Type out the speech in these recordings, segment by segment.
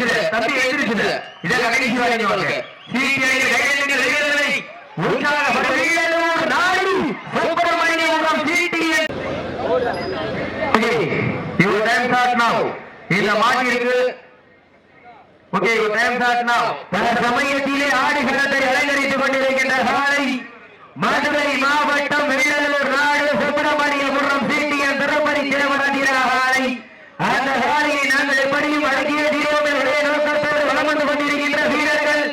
எந்திரிச்சுது தம்பி எந்திரிச்சுது இதை கடைசி வரைக்கும் வாங்க. சீக்கிரம் கையெழுங்கள் வீரர்களை உற்சாகப்பட வீரர்களோடு சிடிஎன் ஓகே டைம் ஸ்டார்ட் நவ இந்த மாட்டிற்கு ஓகே யுவர் டைம் ஸ்டார்ட் நவ பல சமயத்திலே ஆடுகளத்தை அலங்கரித்துக் கொண்டிருக்கின்ற சாலை மதுரை மாவட்டம் வெள்ளலூர் நாடு சுப்பிரமணியபுரம் சிடிஎன் திருப்பதி தேவரதிராலை அந்த சாலையை நாங்கள் எப்படியும் அடக்கிய தீரோம் என்ற வந்து கொண்டிருக்கின்ற வீரர்கள்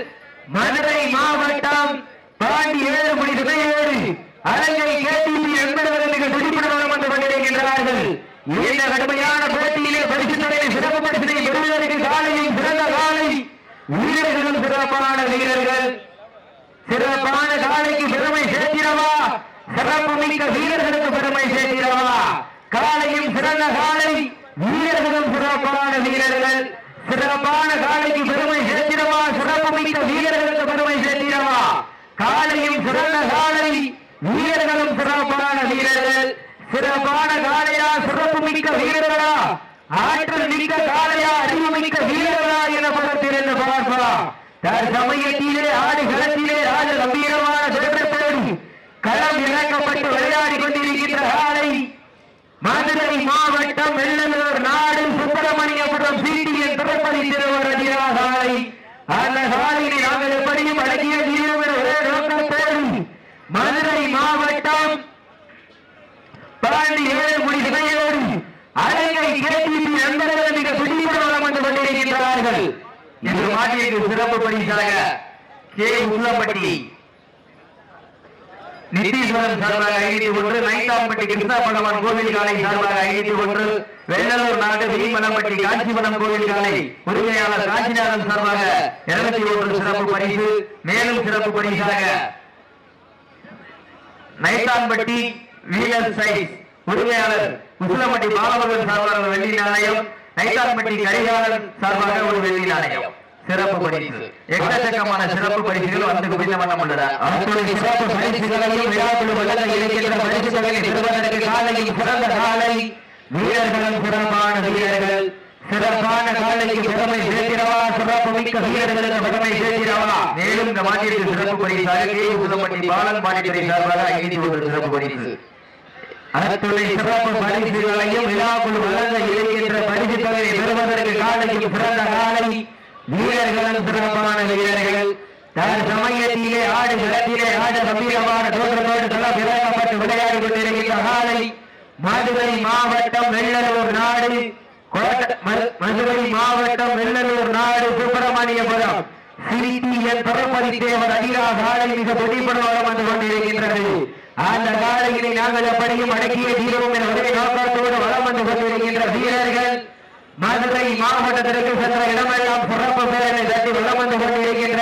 மதுரை மாவட்டம் பாண்டி ஏழு மணி துணையோடு அரங்கை கேடிபி என்பவர்கள் மிக துடிப்புடன் வலம் வந்து கொண்டிருக்கின்றார்கள். இந்த கடுமையான போட்டியிலே பரிசு தலையை சிறப்பு பரிசினை பெறுவதற்கு காலையும் சிறந்த காலை வீரர்களும் சிறப்பான வீரர்கள். சிறப்பான காலைக்கு பெருமை சேர்த்திடவா? சிறப்பு மிக்க வீரர்களுக்கு பெருமை சேர்த்திடவா? காலையும் சிறந்த காலை வீரர்களும் சிறப்பான வீரர்கள். சிறப்பான காலைக்கு பெருமை சேர்த்திடவா? சிறப்பு மிக்க வீரர்களுக்கு பெருமை சேர்த்திடவா? காலையும் சிறந்த காலை வீரர்களும் சிறப்பான வீரர்கள். சிறப்பான காலையா சிறப்பு மிக்க வீரர்களா? ஆற்றல் மிக்க காலையா அறிவு மிக்க வீரர்களா என படத்தில் என்று பார்க்கலாம் தற்சமயத்திலே ஆடு களத்திலே ராஜ கம்பீரமான சிறப்பு களம் இறக்கப்பட்டு விளையாடி கொண்டிருக்கின்ற காலை மதுரை மாவட்டம் வெள்ளலூர் நாடு சுப்பிரமணியபுரம் சீட்டியின் திருப்பதி திருவரதிரா சாலை அந்த சாலையினை நாங்கள் எப்படியும் அடங்கிய தீர்வு ஒரே நோக்கத்தோடு மதுரை மாவட்டம் பழனி ஏழு மணி திகையோடு அழகை கேட்டி நண்பர்கள் மிக துடிப்புடன் வலம் வந்து கொண்டிருக்கின்றார்கள். என்று மாநிலத்தில் சிறப்பு பரிசாக கே. உள்ளப்பட்டி நித்தீஸ்வரன் சார்பாக ஐநூத்தி ஒன்று நைந்தாம்பட்டி கிருஷ்ணாபடவன் கோவில் காலை சார்பாக ஐநூத்தி ஒன்று வெள்ளலூர் நாடு வீமலம்பட்டி காஞ்சிபுரம் கோவில் காலை உரிமையாளர் காஞ்சிநாதன் சார்பாக இருநூத்தி ஒன்று சிறப்பு பரிசு மேலும் சிறப்பு பரிசாக நைத்தாம்பட்டி வீலர் சைஸ் உரிமையாளர் உசிலம்பட்டி பாலமுருகன் சார்பாக வெள்ளி நாணயம் நைத்தாம்பட்டி கரிகாலன் சார்பாக ஒரு வெள்ளி நாணயம். சிறப்பு பரிசு. எக்கச்சக்கமான சிறப்பு பரிசுகள் வந்து குவிந்த வண்ணம் உள்ளன. அவர்களுடைய சிறப்பு பரிசுகளையும் விழாக்குழு வழங்க இருக்கின்ற பரிசுகளை பெறுவதற்கு காலையில் சிறந்த காலை வீரர்களும் சிறப்பான வீரர்கள் சிறப்பான காலைக்கு பெருமை சேர்க்கிறவா சிறப்பு மிக்க வீரர்களுக்கு பெருமை சேர்க்கிறவா? மேலும் இந்த மாநிலத்தில் சிறப்பு பரிசாக கே உதமட்டி பாலன் மாநிலத்தை சார்பாக ஐநூத்தி ஒரு சிறப்பு பரிசு. அத்துணை சிறப்பு பரிசுகளையும் விழாக்குழு வழங்க இருக்கின்ற பரிசு தொகையை பெறுவதற்கு காலையில் சிறந்த காலை வீரர்களும் சிறப்பான வீரர்கள். தன் சமயத்திலே ஆடு நிலத்திலே ஆட கம்பீரமான தோற்றத்தோடு களம் இறக்கப்பட்டு விளையாடி கொண்டிருக்கின்ற காலை மதுரை மாவட்டம் வெள்ளலூர் நாடு. மதுரை மாவட்டம் வெள்ளலூர் நாடு சுப்பிரமணியபுரம். சிறியன் பரமதி தேவர் அதிரா காலை மிக துடிப்படம் வந்து கொண்டிருக்கின்றது. அந்த காலையினை நாங்கள் எப்படியும் அடக்கிய தீர்வோம் என ஒரே நோக்கத்தோடு வளம் வந்து கொண்டிருக்கின்ற வீரர்கள். மதுரை மாவட்டத்திற்கு சென்ற இடமெல்லாம் சிறப்பு பேரனை தட்டி வெள்ளம் வந்து கொண்டிருக்கின்ற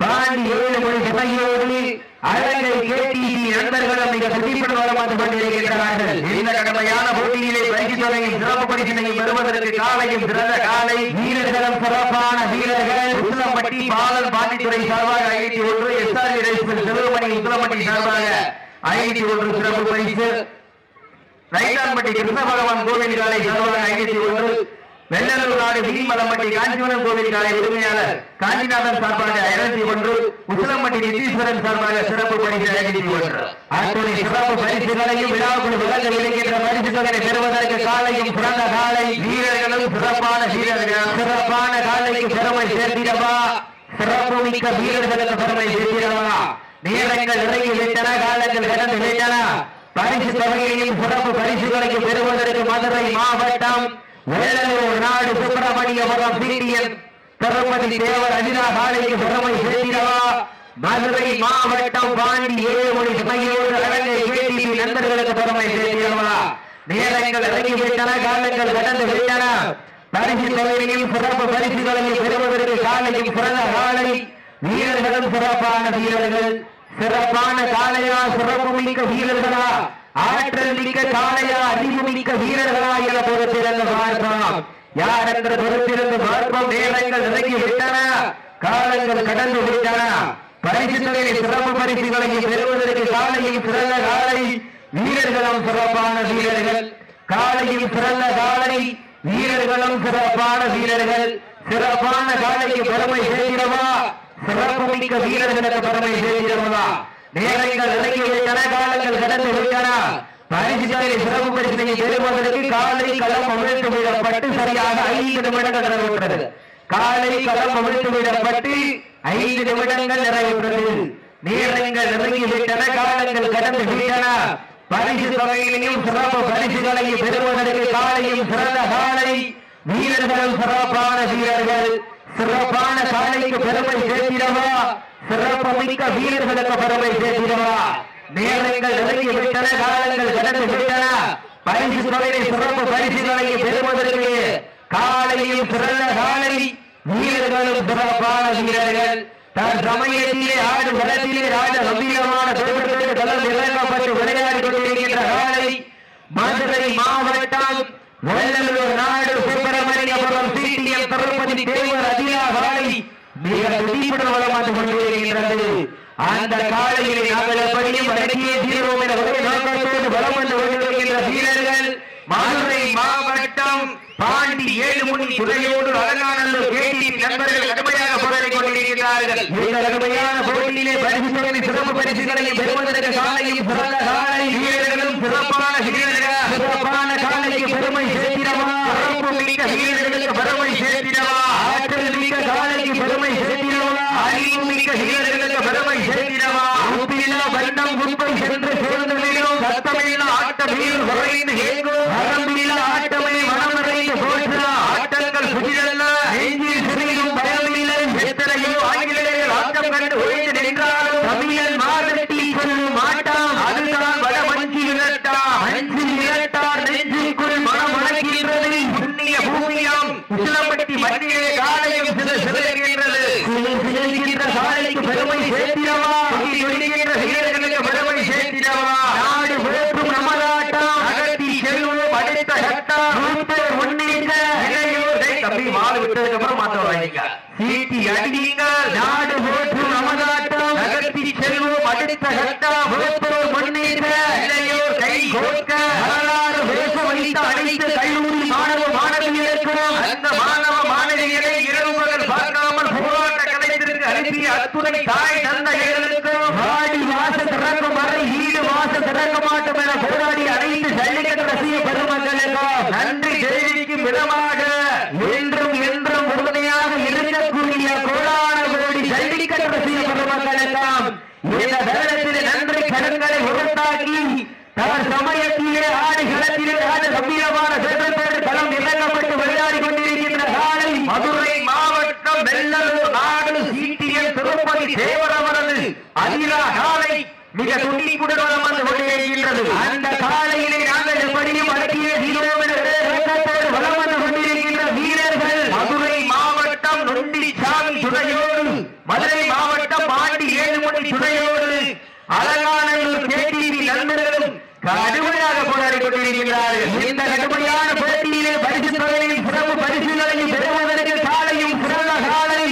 பாண்டி ஏழு மொழி சபையோடு அழகை கேட்டி நண்பர்களும் மிக துடிப்புடன் வர வந்து கொண்டிருக்கின்றார்கள். இந்த கடமையான போட்டியிலே பயிற்சி தொகையும் சிறப்பு பரிசினையும் பெறுவதற்கு காலையும் சிறந்த காலை வீரர்களும் சிறப்பான வீரர்கள். உசிலம்பட்டி பாலன் பாண்டித்துறை சார்பாக ஐநூத்தி ஒன்று எஸ்ஆர் ரைஸ் சிவமணி உசிலம்பட்டி சார்பாக ஐநூத்தி ஒன்று சிறப்பு பரிசு. ரைத்தான்பட்டி கிருஷ்ண பகவான் கோவில் காலை சார்பாக ஐநூத்தி ஒன்று வெள்ளலூர் நாடு விதிமலம்பட்டி காஞ்சிபுரம் கோவில் காலை உரிமையாளர் காஞ்சிநாதன் சார்பாக இருநூத்தி ஒன்று உசிலம்பட்டி நிதீஸ்வரன் சார்பாக சிறப்பு பரிசு ஐநூத்தி ஒன்று அத்துணை சிறப்பு பரிசுகளையும் விழாவுக்குள் வழங்க இருக்கின்ற பரிசு தொகையை பெறுவதற்கு காலையும் சிறந்த காலை. வீரர்களும் சிறப்பான வீரர்கள் சிறப்பான காலைக்கு பெருமை சேர்த்திடவா? சிறப்பு மிக்க வீரர்களுக்கு பெருமை சேர்த்திடவா? நேரங்கள் இறங்கி விட்டன காலங்கள் கடந்து விட்டன. பரிசு தொகையையும் சிறப்பு பரிசுகளையும் பெறுவதற்கு மதுரை மாவட்டம் வேலூர் நாடு சுப்பிரமணியபுரம் சீரியன் திருப்பதி தேவர் அஜினா காலைக்கு பெருமை சேர்த்திடவா? மதுரை மாவட்டம் பாண்டி ஏழுமணி சுமையோடு அரங்கை கேட்டி நண்பர்களுக்கு பெருமை சேர்த்திடவா? நேரங்கள் இறங்கிவிட்டன காலங்கள் கடந்து விட்டன. பரிசு தொகையையும் சிறப்பு பரிசுகளையும் பெறுவதற்கு காலையும் பிறந்த காலை வீரர்களும் சிறப்பான வீரர்கள். சிறப்பான காளையா சிறப்பு மிக்க வீரர்களா ஆற்றல் மிக்க காளையா அறிவு மிக்க வீரர்களா என பொறுத்திருந்து பார்ப்போம். யார் என்ற பொறுத்திருந்து பார்ப்போம்? நேரங்கள் இறங்கி விட்டன காலங்கள் கடந்து விட்டன. பரிசுகளை சிறப்பு பரிசுகளை பெறுவதற்கு காலையில் பிறந்த காலை வீரர்களும் சிறப்பான வீரர்கள். காலையில் பிறந்த காலை வீரர்களும் சிறப்பான வீரர்கள். சிறப்பான காலைக்கு பெருமை சேர்க்கிறவா? சிறப்புமிக்க வீரர்களுக்கு பெருமை சேர்க்கிறவா நேரங்கள் இறங்கிவிட்டன காலங்கள் கடந்து விட்டன பரிசுகளை சிறப்பு பரிசினை பெறுவதற்கு காலை களம் அவிழ்த்து விடப்பட்டு சரியாக ஐந்து நிமிடங்கள் நிறைவேற்றது. காலை களம் அவிழ்த்து விடப்பட்டு ஐந்து நிமிடங்கள் நிறைவேற்றது. நேரங்கள் நெருங்கி விட்டன காலங்கள் கடந்து விட்டன பரிசு தொகையிலையும் சிறப்பு பரிசுகளையும் பெறுவதற்கு காலையும் சிறந்த காலை. வீரர்களும் சிறப்பான வீரர்கள். சிறப்பான சாதனைக்கு பெருமை சேர்த்திடவா? சிறப்பு மிக்க வீரர்களுக்கு பெருமை சேர்த்திடவா? நேரங்கள் நெருங்கி விட்டன காலங்கள் கடந்து விட்டன. பரிசு தொகையை சிறப்பு பரிசுகளை பெறுவதற்கு காலையில் சிறந்த காலை வீரர்களும் சிறப்பான வீரர்கள். தன் சமயத்திலே ஆடு களத்திலே ஆட கம்பீரமான தோற்றத்தோடு களம் இறக்கப்பட்டு விளையாடி கொண்டிருக்கின்ற காலை மதுரை மாவட்டம் வெள்ளலூர் நாடு சுப்பிரமணியபுரம் சிடிஎம் திருப்பதி தேவர் அதிகா மிக துடிப்புடன் வளம் கொண்டிருக்கின்றது. அந்த நாங்கள் எப்படியும் தீர்வோம் என ஒரே நோக்கத்தோடு வளம் வந்து கொண்டிருக்கின்ற வீரர்கள் மதுரை மாவட்டம் பாண்டி ஏழுமுனி துறையோடு அலங்காநல்லூர் கேட்டி நண்பர்கள் கடுமையாக போராடி கொண்டிருக்கிறார்கள். இந்த கடுமையான போட்டியிலே பரிசுகளை சிறப்பு பரிசுகளை பெறுவதற்கு காலையும் சிறந்த காலை வீரர் விட்டதுக்கு அப்புறம் மாத்த வராங்க சீட்டி அடிங்க நாடு நமதாட்டம் செல்வம் அடுத்த இளையோர் கை கோர்க்க வரலாறு பேச வைத்த அனைத்து கல்லூரி மாணவ மாணவியருக்கும் அந்த மாணவ மாணவியரை இரவு பகல் பார்க்காமல் போராட்ட கலைஞருக்கு அனுப்பிய அத்துணை தாய் கடன்களை உருத்தாக்கி சமயத்திலே ஆடு களத்திலே ஆடு கம்பீரமான சேதத்தோடு களம் இறங்கப்பட்டு விளையாடி கொண்டிருக்கின்ற காலை மதுரை மாவட்டம் வெள்ளலூர் நாடு சீட்டியல் திருப்பதி தேவரவரது அதிலா காலை மிக துண்டிக்குடன் வளம் வந்து கொண்டிருக்கின்றது. அந்த காலையிலே நாங்கள் எப்படியும் அடக்கிய தீரோம் என ஒரே வளம் வந்து கொண்டிருக்கின்ற வீரர்கள் மதுரை மாவட்டம் நொண்டி சாமி துணையோடு மதுரை மாவட்டம் பாண்டி ஏழுமணி துணையோடு அலங்காநல்லூர் கேடிவி நண்பர்களும் கடுமையாக போராடி கொண்டிருக்கிறார்கள். இந்த கடுமையான போட்டியிலே பரிசு தொகையையும் சிறப்பு பரிசுகளையும் பெறுவதற்கு காலையும் சிறந்த காலை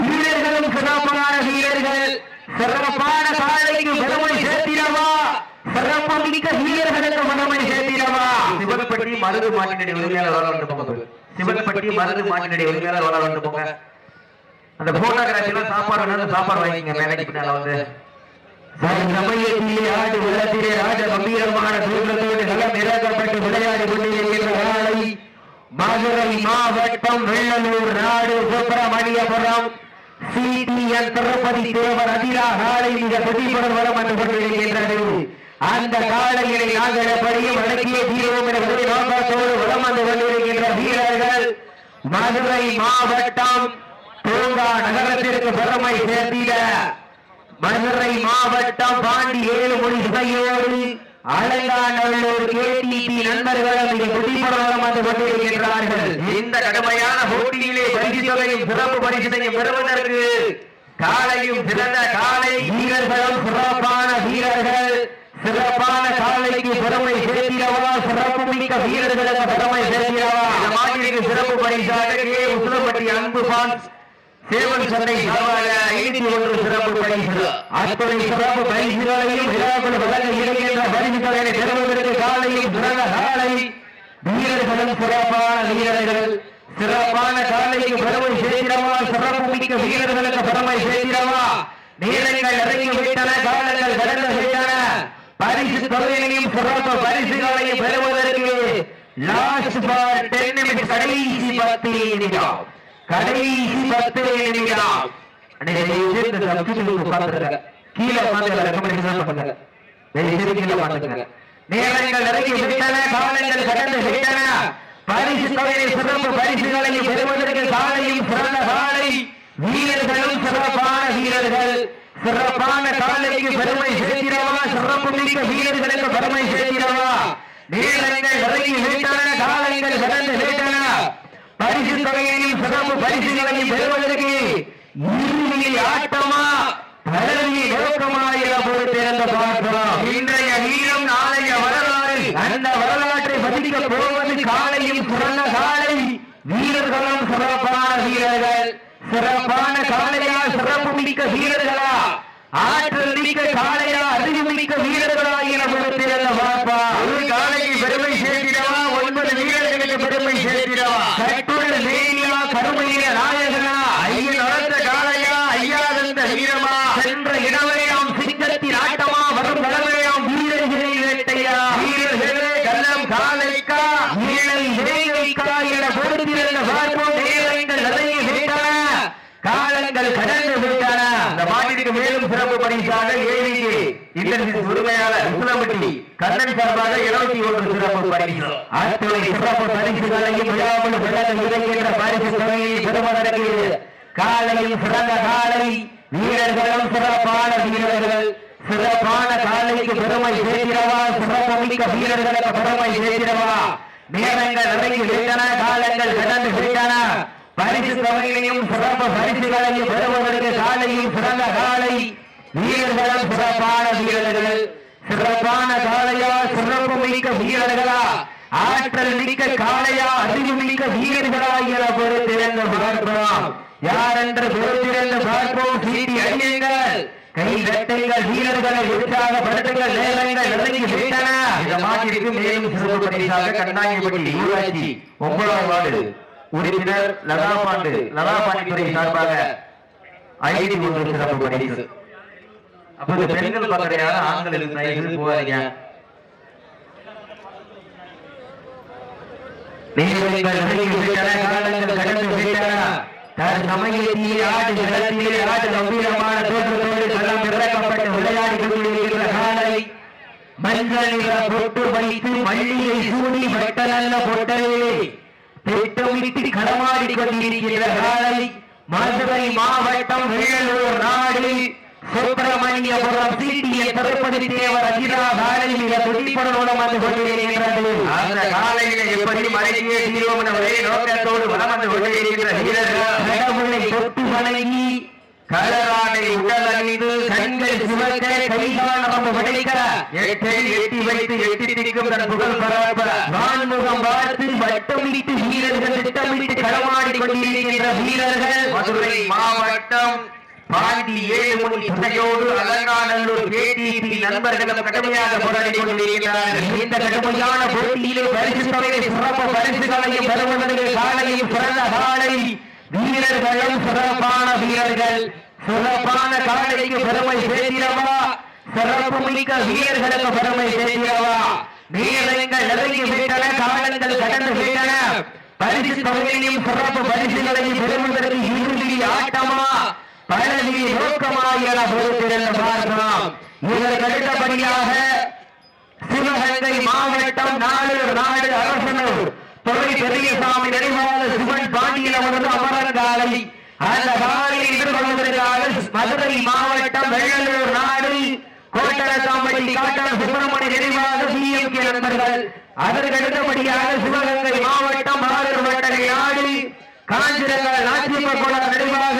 வீரர்களும் சிறப்பான வீரர்கள். சிறப்பான காலைக்கு பெருமை சேர்த்திடவா? சிறப்பு மிக்க வீரர்களுக்கு பெருமை சேர்த்திடவா? சிவன்பட்டி மருது மாட்டினுடைய உரிமையாளர் வர வேண்டும் போங்க சிவன்பட்டி மருது மாட்டினுடைய உரிமையாளர் வர வேண்டும் போங்க. அந்த போட்டோகிராஃபில சாப்பாடு சாப்பாடு வாங்கிங்க மேலைக்கு பின்னால வந்து. சமயத்திலே ஆண்டு உள்ளத்திலே ராஜ கம்பீரமான தூரத்தோடு நலம் இறக்கப்பட்டு விளையாடி கொண்டிருக்கின்ற காலை மதுரை மாவட்டம் வெள்ளலூர் நாடு சுப்பிரமணியபுரம் சிடிஎன் திருப்பதி தேவர் அதிரா காலை மிக பிரதிபலம் வரம் என்று கொண்டிருக்கின்றது. அந்த காலையினை நாங்கள் எப்படியும் அடக்கிய தீர்வோம் என்ற நோக்கத்தோடு வரம் வந்து கொண்டிருக்கின்ற வீரர்கள் மதுரை மாவட்டம் பூங்கா நகரத்திற்கு பெருமை சேர்த்திட மதுரை மாவட்டம் பாண்டி ஏழுமொழி சுகையோடு அலங்காநல்லூர் கேடிபி நண்பர்களும் வந்து கொண்டிருக்கின்றார்கள். இந்த கடுமையான போட்டியிலே பரிசு தொகையும் சிறப்பு பெறுவதற்கு காலையும் சிறந்த காலை வீரர்களும் சிறப்பான வீரர்கள் சிறப்பான காலைக்கு பெருமை சேர்த்திடவா சிறப்பு மிக்க வீரர்களுக்கு பெருமை சேர்த்திடவா இந்த மாதிரி சிறப்பு பரிசாக உசுலப்பட்டி அன்பு பான்ஸ் சேவன் சந்தை ஐநூத்தி ஒன்று சிறப்பு பரிசு அத்தனை சிறப்பு பரிசுகளையும் விழாக்கள் வழங்க இருக்கின்ற பரிசுகளை பெறுவதற்கு காலையில் சிறந்த காலை. வீரர்களும் சிறப்பான வீரர்கள். சிறப்பான காலைக்கு பெருமை சேர்க்கிறவா? சிறப்பு மிக்க வீரர்களுக்கு பெருமை சேர்க்கிறவா? நீளங்கள் இறங்கி விட்டன காலங்கள் கடந்து விட்டன. பரிசு தொகையையும் சிறப்பு பரிசுகளையும் பெறுவதற்கு லாஸ்ட் பார் டென் நிமிஷம் கடைசி பத்து நிமிடம் கடைசி பத்து நிமிடம் கீழே பண்ணுங்க. கீழே நேரங்கள் இறங்கி விட்டன காலங்கள் கடந்து விட்டன. பரிசு தொகையை சிறப்பு பரிசுகளையும் பெறுவதற்கு காலையும் சிறந்த காலை. வீரர்களும் சிறப்பான வீரர்கள். சிறப்பான காலைக்கு பெருமை சேர்க்கிறவா சிறப்பு மிக்க வீரர்களுக்கு பெருமை சேர்க்கிறவா நேரங்கள் இறங்கி விட்டன காலங்கள் கடந்து விட்டன. பரிசு தொகையையும் சிறப்பு பரிசுகளையும் பெறுவதற்கு இறுதியில் ஆட்டமா? பழனி நோக்கமா என பொறுத்திருந்த பார்க்கலாம். இன்றைய நீளம் நாளைய வரலாறு. அந்த வரலாற்றை பதிக்க போவது காலையும் சிறந்த காலை. வீரர்களும் சிறப்பான வீரர்கள். சிறப்பான காலையா சிறப்பு மிக்க வீரர்களா? ஆற்றல் மிக்க காலையா அறிவு மிக்க வீரர்களா என பொறுத்திருந்த பார்ப்பா ஒரு காலைக்கு பெருமை சேர்க்கிறவா ஒன்பது வீரர்களுக்கு பெருமை சேர்க்கிறவா கட்டுள்ள மேனியா கருமையில நாயகனா ஐயன் வளர்ந்த காலையா ஐயாதந்த வீரமா சென்ற இடவரையாம் சிங்கத்தின் ஆட்டமா வரும் கடமையாம் வீரர்களை வேட்டையா வீரர்களே கள்ளம் காலைக்கா வீரல் வேகைக்கா என பொறுத்திருந்த பார்ப்போம் நேரங்கள் நிறைய விட்டன காலங்கள் கடந்து விட்டன இந்த மாட்டிற்கு மேலும் சிறப்பு பரிசாக ஏவிக்கு இன்டர்நெட் உரிமையாளர் உசிலம்பட்டி கண்ணன் சார்பாக இருபத்தி ஒன்று சிறப்பு பரிசு அத்துணை சிறப்பு பரிசுகளையும் விழாமல் விளக்க விதைக்கின்ற பரிசு தொகையை பெருமை நடக்கிறது காலையில் சிறந்த காலை வீரர்களும் சிறப்பான வீரர்கள். சிறப்பான காலைக்கு பெருமை சேர்க்கிறவா? சிறப்பு மிக்க வீரர்களுக்கு பெருமை சேர்க்கிறவா? நேரங்கள் இறங்கி விட்டன காலங்கள் கடந்து விட்டன பரிசு தொகையிலையும் சிறப்பு பரிசுகளையும் பெறுவதற்கு காலையில் சிறந்த காலை வீரர்களும் சிறப்பான வீரர்கள். சிறப்பான காளையா சிறப்பு மிக்க வீரர்களா. ஆற்றல் மிக்க காளையா அறிவு மிக்க வீரர்களா என பொறுத்திருந்த பார்க்கிறோம். யார் என்று பொறுத்திருந்த பார்ப்போம்? சீட்டி அடியுங்கள் கை தட்டுங்கள் வீரர்களை உற்சாகப்படுத்துங்கள் நேரங்கள் நெருங்கி விட்டன. இந்த மாட்டிற்கு மேலும் சிறப்பு பரிசாக கண்ணாங்கிப்பட்டி ஊராட்சி ஒன்பதாம் வார்டு உறுப்பினர் லதா பாண்டு லதா பாண்டித்துறை சார்பாக ஐடி ஒன்று சிறப்பு பரிசு. அப்போது பெண்கள் பக்கறையாக ஆண்கள் தயவு போவாதீங்க நீங்கள் கொண்டிருக்கிற மாவட்டம் நாடு சுப்பிரமணியபுரம் சீட்டிய திருப்பதி தேவர் அகிலா காலையில் மிக துடிப்படனோடு வந்து அந்த காலையில எப்படி மறையே தீர்வோம் என்ற ஒரே நோக்கத்தோடு வந்து கொண்டிருக்கிற வீரர்கள் கடவுளை தொட்டு வணங்கி கலராடை உடல் கண்கள் சிவக்க நம்ம எட்டை எட்டி வைத்து எட்டி திரிக்கும் தன் புகழ் பரப்ப வான்முகம் பார்த்து வட்டமிட்டு வீரர்கள் திட்டமிட்டு களமாடி கொண்டிருக்கின்ற வீரர்கள் மதுரை மாவட்டம் பாண்டி ஏழுமணி துணையோடு அலங்காநல்லூர் கேடிபி நண்பர்களும் கடுமையாக போராடி கொண்டிருக்கிறார்கள். இந்த கடுமையான போட்டியிலே பரிசு தொகையை சிறப்பு பரிசுகளையும் பெறுவதற்கு காலையும் பிறந்த காலை வீரர்களும் சிறப்பான வீரர்கள். சிறப்பான காலைக்கு பெருமை சேர்க்கிறவா சிறப்பு மிக்க வீரர்களுக்கு பெருமை சேர்க்கிறவா வீரர்கள் நெருங்கி விட்டன காலங்கள் கடந்து விட்டன. பரிசு தொகையையும் சிறப்பு பரிசுகளையும் பெறுவதற்கு இறுதி ஆட்டமா? பழனி நோக்கமாக பார்க்கலாம் இதற்கு அடுத்தபடியாக சிவகங்கை மாவட்டம் நாளூர் நாடு அரசனூர் தொழில் பெரியசாமி நினைவாக சிவன் பாண்டியில் அவரது அமரங்காலை அந்த காலையை எதிர்கொள்வதற்காக மதுரை மாவட்டம் வெள்ளலூர் நாடு கோட்டரசாம்பட்டி காட்டம் சுப்பிரமணி நினைவாக சிஎம் கே நண்பர்கள். அதற்கு அடுத்தபடியாக சிவகங்கை மாவட்டம் ஆரூர் வட்டரை நாடு காஞ்சிரங்கள் நாச்சியப்பகுளம் நினைவாக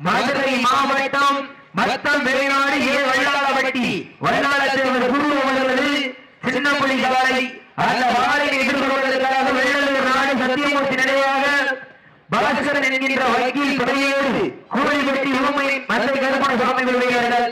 மதுரை மாவட்டம் மத்தம் வெளிநாடு ஏ வல்லாளப்பட்டி வல்லாளத்தேவர் குரு அவர்களது சின்னமொழி புலி காலை அந்த வாழையை எதிர்கொள்வதற்காக வெள்ளலூர் நாடு சத்தியமூர்த்தி நினைவாக பாஸ்கரன் என்கின்ற வக்கீல் துறையோடு கூலிப்பட்டி ஊமை மந்தை கருப்பண சுவாமி விடுகிறார்கள்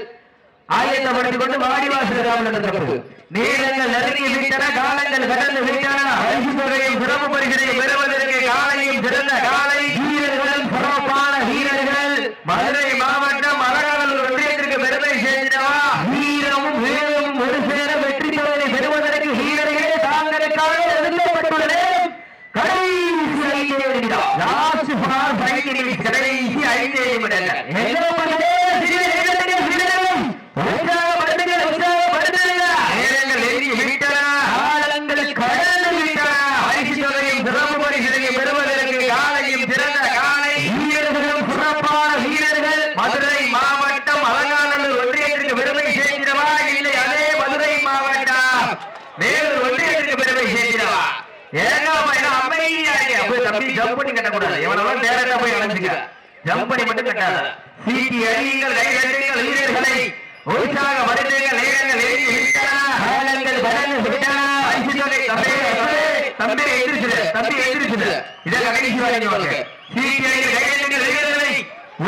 ஆயத்தப்படுத்திக் கொண்டு வாடிவாசல் ராமன் தரப்பு நீளங்கள் நெருங்கி விட்டன காலங்கள் கடந்து விட்டன. பரிசு தொகையை சிறப்பு பரிசினையும் பெறுவதற்கு காலையும் சிறந்த காலை வீரர்களும் சிறப்பான வீரர்கள் மதுரை மாவட்டம் அலங்காநல்லூர் ஒன்றியத்திற்கு பெருமை சேர்ந்தவா வீரமும் வீரமும் ஒரு சேர வெற்றி தொகையை பெறுவதற்கு வீரர்களே தாங்களுக்காக எழுதப்பட்டுள்ளது கடைசி ஐந்து நிமிடம் லாஸ்ட் ஃபார் ஃபைவ் நிமிடம் கடைசி ஐந்து நிமிடங்கள் என்ன பண்ணுது வீரர்கள் வீரர்களும் உற்சாகப்படுத்துங்கள் உற்சாகப்படுத்துங்கள் நேரங்கள் நெருங்கி விட்டன காலங்கள் கடந்து விட்டன பரிசு தொகையும் சிறப்பு பரிசுகளையும் பெறுவதற்கு காலையும் சிறந்த காலை வீரர்களும் சிறப்பான வீரர்கள் மதுரை மாவட்டம் அலங்காநல்லூர் ஒன்றியத்திற்கு பெருமை சேர்க்கிறவா இல்லை அதே மதுரை மாவட்டம் வேலூர் ஒன்றியத்திற்கு பெருமை சேர்க்கிறவா ஏன்னா அமைதியாக போய் தம்பி ஜம்ப் பண்ணி கட்டக்கூடாது. எவனெல்லாம் டேரக்டா போய் அணைஞ்சுக்க ஜம்ப் மட்டும் கட்டாத. சீட்டி அடியுங்கள் கை வீரர்களை. உற்சாக வருடங்கள் நேரங்கள் நெருங்கி விட்டன. காலங்கள் கடந்து விட்டன. பரிசு தம்பி தம்பி எதிர்ச்சுது தம்பி எதிர்ச்சுது இதை கடைசி வாங்க சீட்டி அடிகள் வீரர்களை.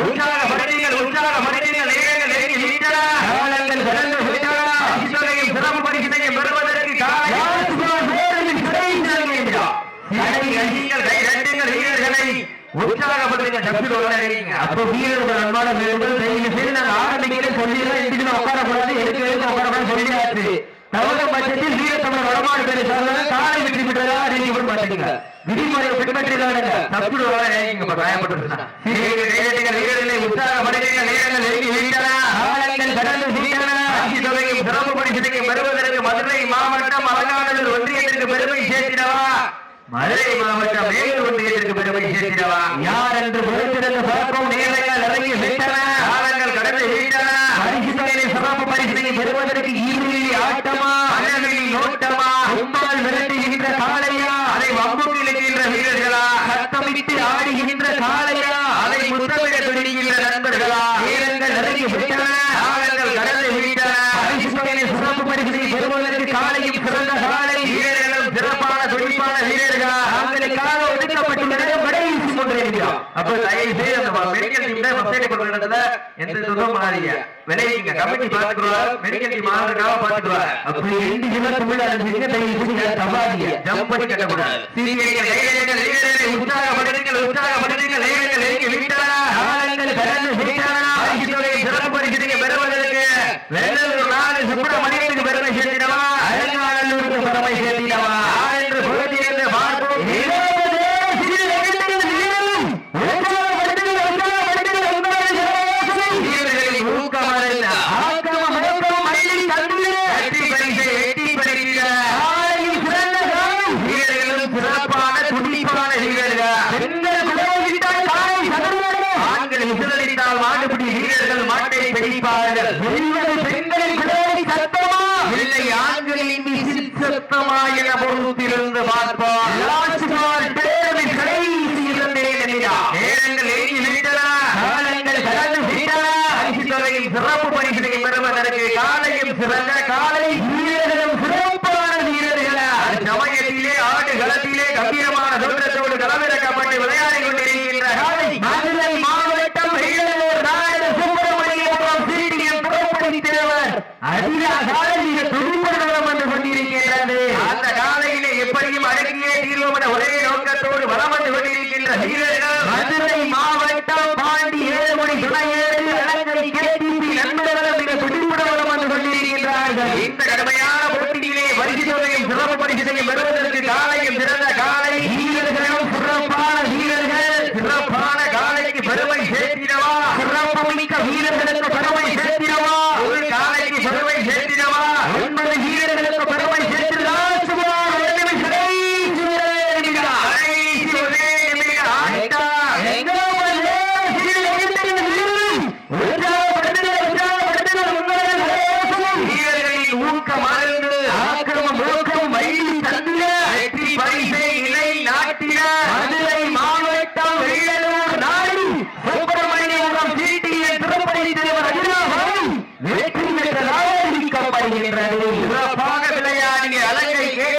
உற்சாக வருடங்கள் உற்சாக வருடங்கள் நேரங்கள் நெருங்கி விட்டன காலங்கள் கடந்து விட்டன பரிசு தொகையும் சிறப்பு பரிசினையும் பெறுவதற்கு அப்போ வீரர்கள் அன்பான வீரர்கள் தயவு செய்து நாங்கள் ஆரம்பிக்கல சொல்லிடலாம் எதுக்குமே உட்காரக்கூடாது. எதுக்கு எதுக்கு உட்காரக்கூடாது சொல்லியாச்சு. தவறு பட்சத்தில் வீரத்தமிழ் வடமாடு பேரை சொல்ல காலை வெற்றி பெற்றதா அறிவிக்கப்படும் பார்த்துங்க விதிமுறை பின்பற்றிதானுங்க தப்பு பயப்பட்டு வீரர்களை உற்சாகப்படுத்துங்க நேரங்கள் நெருங்கி விட்டன. காலங்கள் கடந்து விட்டன. சிறப்பு பரிசுத்தையும் பெறுவதற்கு மதுரை மாவட்டம் அலங்காநல்லூர் ஒன்றியத்திற்கு பெருமை சேர்த்திடவா? மதுரை மாவட்டம் வேலூர் ஒன்றியத்திற்கு பெருமை சேர்த்திடவா யார் என்று பொறுத்திருந்து பார்ப்போம். நேரங்கள் இறங்கி விட்டன. காலங்கள் கடந்து விட்டன. பரிசு தொகையை சிறப்பு பரிசினை பெறுவதற்கு ஈருளி ஆட்டமா? அழகில் நோட்டமா உம்மால் விரட்டுகின்ற காளையா? அதை வம்புக்கு இழுக்கின்ற வீரர்களா? சத்தமிட்டு ஆடுகின்ற காளையா? அதை முத்தமிட துணிகின்ற நண்பர்களா? வீரர்கள் நெருங்கி விட்டன காலங்கள் கடந்து விட்டன பரிசு தொகையை சிறப்பு பரிசினை பெறுவதற்கு காலையும் சிறந்த காலை வீரர்களும் சிறப்பான துடிப்பான வீரர்களா அவங்களுக்காக ஒதுக்கப்பட்டுள்ள நேரம் கடைசி கொண்டிருக்கிறோம் அப்ப தயவு செய்து அந்த மெடிக்கல் டீம் தான் மஸ்டேட் பண்ணுறதுல எந்த சுத்தம் பண்ணாதீங்க விளைவிங்க கமிட்டி பாத்துக்குறோம் மெடிக்கல் டீம் ஆனதுக்காக பாத்துக்குறோம் அப்படி ரெண்டு ஜில்லத்து உள்ள அனுப்பிச்சு தயவு செய்து தபாதிய ஜம்ப் பண்ணி கட்டக்கூடாது சீரியர்கள் கையெழுங்கள் வீரர்களை உற்சாகப்படுத்துங்கள் உற்சாகப்படுத்துங்கள் லேகங்கள் நெருங்கி விட்டன காலங்கள் கடந்து விட்டன சிறப்பு பரிசுகளை பெறுவதற்கு நாடு பெருமை சேர்த்திடவா அலங்காநல்லூருக்கு பெருமை சேர்த்திடவா யார் என்று பொருத்தியிருந்து பார்ப்போம் இருபது சிறு வெங்கடேசன் வீரரும் உற்சாகப்படுத்துங்கள், உற்சாகப்படுத்துங்கள், உங்களுடைய சகோதரர்களை வீரர்களின் ஊக்கமறிந்த ஆக்கம மயக்கம் அள்ளி தந்து வெற்றி பரிசை வெற்றி பரிசு காலையில் சிறந்த காலம் வீரர்களும் சிறப்பான துடிப்பான வீரர்கள் பெண்கள் குடோகிட்டால் காலை சதுர்வர்கள் ஆண்கள் விசிலடித்தால் மாட்டுப்பிடி வீரர்கள் மாட்டை பிடிப்பார்கள் பெண்கள் பெண்களின் குடோகி சத்தமா? இல்லை ஆண்களின் விசில் சத்தமா என பொறுத்திருந்து பார்ப்போம் லாஸ்ட் பால் பேரவின் கடைசி நிமிடம் நேரங்கள் ஏறி விட்டன. காலங்கள் கடந்து விட்டன. சிறப்பு பரிசுகளையும் பெறுவதற்கு காலையும் சிறந்த காலை வீரர்களும் சிறப்பான வீரர்கள் சமயத்திலே ஆடு களத்திலே கம்பீரமான தோற்றத்தோடு களமிறக்கப்பட்டு விளையாடி கொண்டிருக்கின்ற காலை மதுரை மாவட்டம் வெள்ளலூர் நாடு சுப்பிரமணியபுரம் சீடியம் புறப்படி தேவர் அதிகாலை மிக துடிப்புடன் வந்து கொண்டிருக்கிறது அந்த காலையிலே எப்படியும் அடக்கியே தீர்வோம் என ஒரே நோக்கத்தோடு வலம் வந்து கொண்டிருக்கின்ற வீரர்கள் மதுரை மாவட்டம் பாண்டி ஏழுமணி துணையேறு அலங்கை கேடிபி நண்பர்களும் மிக துடிப்புடன் வந்து கொண்டிருக்கின்றார்கள். இந்த கடுமையான போட்டியிலே பரிசு தொகையும் சிறப்பு பரிசுத்தையும் பெறுவதற்கு காலையும் சிறந்த காலை. வீரர்களும் சிறப்பான வீரர்கள். சிறப்பான காலைக்கு பெருமை சேர்த்திடவா? சிறப்பு மிக்க வீரர்கள்